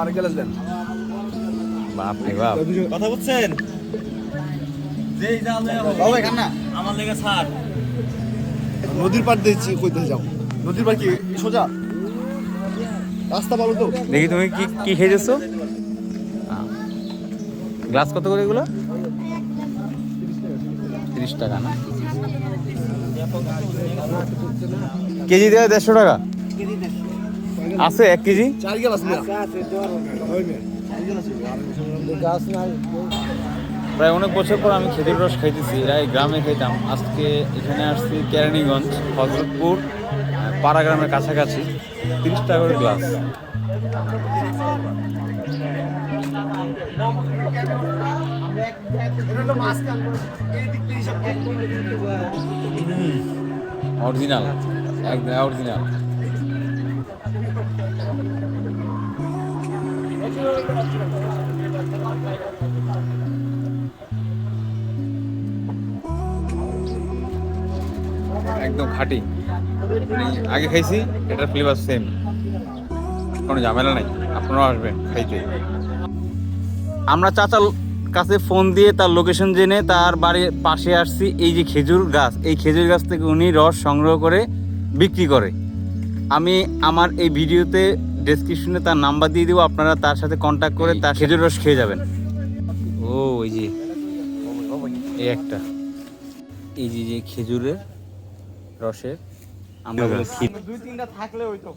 আর glass দেন। বাপ। রে বাপ কথা বুঝছেন যেই এখান না আমার লেগে ছাড়। নদীর পাড় দিয়েছি কইতে যাও। নদীর পাড় কি? সোজা। রাস্তা ভালো তো। দেখি তুমি কি কি খেয়েছো গ্লাস কত করে এগুলো? তিরিশ টাকা না? কেজি দেওয়া দেড়শো টাকা? আছে এক কেজি? নাই প্রায় অনেক বছর পর আমি খেজুর রস খাইতেছি এরা এই গ্রামে খাইতাম। আজকে এখানে আসছি কেরানীগঞ্জ হজরতপুর পাড়া গ্রামের কাছাকাছি তিরিশ টাকা করে গ্লাস। অরিজিনাল একদম অরিজিনাল। একদম খাঁটি। আগে খাইছি, এটার ফ্লেভার সেম কোনো ঝামেলা নাই, আপনারাও আসবেন খাইতে। আমরা চাচার কাছে ফোন দিয়ে তার লোকেশন জেনে তার বাড়ির পাশে আসছি, এই যে খেজুর গাছ। এই খেজুর গাছ থেকে উনি রস সংগ্রহ করে বিক্রি করে। আমি আমার এই ভিডিওতে ডেসক্রিপশনে তার নাম্বার দিয়ে দেবো আপনারা তার সাথে কন্ট্যাক্ট করে তার খেজুর রস খেয়ে যাবেন। ও ওই যে। এই একটা। এই যে যে খেজুরের রসের আমরা বলে দুই তিনটা থাকলে ওই তো।